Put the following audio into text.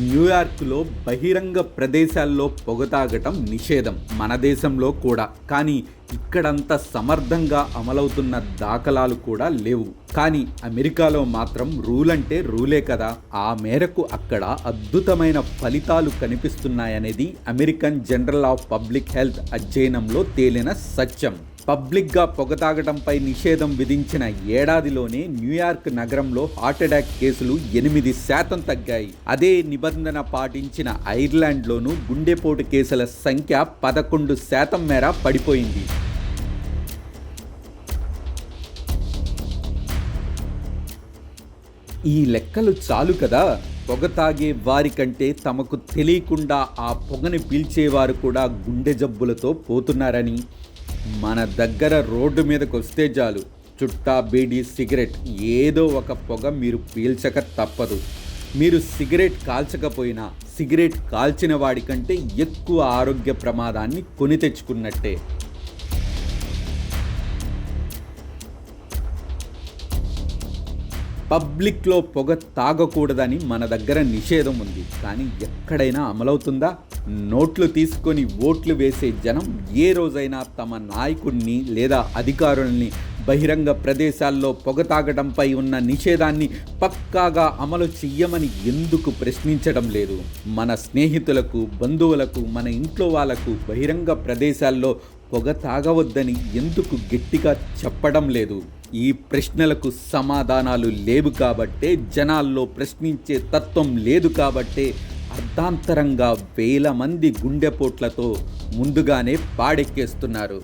న్యూయార్క్లో బహిరంగ ప్రదేశాల్లో పొగ తాగటం నిషేధం మన దేశంలో కూడా. కానీ ఇక్కడంత సమర్థంగా అమలవుతున్న దాఖలాలు కూడా లేవు. కానీ అమెరికాలో మాత్రం రూల్ అంటే రూలే కదా. ఆ మేరకు అక్కడ అద్భుతమైన ఫలితాలు కనిపిస్తున్నాయనేది American general of public health అధ్యయనంలో తేలిన సత్యం. పబ్లిక్గా పొగ తాగడంపై నిషేధం విధించిన ఏడాదిలోనే న్యూయార్క్ నగరంలో హార్ట్ అటాక్ కేసులు ఎనిమిది శాతం తగ్గాయి. అదే నిబంధన పాటించిన ఐర్లాండ్లోనూ గుండెపోటు కేసుల సంఖ్య పదకొండు శాతం మేర పడిపోయింది. ఈ లెక్కలు చాలు కదా? పొగ తాగే వారికంటే తమకు తెలియకుండా ఆ పొగని పీల్చేవారు కూడా గుండె జబ్బులతో పోతున్నారని. మన దగ్గర రోడ్డు మీదకి వస్తే చాలు. చుట్టా బీడీ సిగరెట్ ఏదో ఒక పొగ మీరు పీల్చక తప్పదు. మీరు సిగరెట్ కాల్చకపోయినా సిగరెట్ కాల్చిన వాడికంటే ఎక్కువ ఆరోగ్య ప్రమాదాన్ని కొని తెచ్చుకున్నట్టే. పబ్లిక్లో పొగ తాగకూడదని మన దగ్గర నిషేధం ఉంది. కానీ ఎక్కడైనా అమలవుతుందా? నోట్లు తీసుకొని ఓట్లు వేసే జనం ఏ రోజైనా తమ నాయకుడిని లేదా అధికారుల్ని బహిరంగ ప్రదేశాల్లో పొగ తాగడంపై ఉన్న నిషేధాన్ని పక్కాగా అమలు చెయ్యమని ఎందుకు ప్రశ్నించడం లేదు? మన స్నేహితులకు బంధువులకు మన ఇంట్లో వాళ్ళకు బహిరంగ ప్రదేశాల్లో పొగ తాగవద్దని ఎందుకు గట్టిగా చెప్పడం లేదు? ఈ ప్రశ్నలకు సమాధానాలు లేవు కాబట్టే జనాల్లో ప్రశ్నించే తత్వం లేదు కాబట్టే అర్ధాంతరంగా వేల మంది గుండెపోట్లతో ముందుగానే పాడెక్కేస్తున్నారు.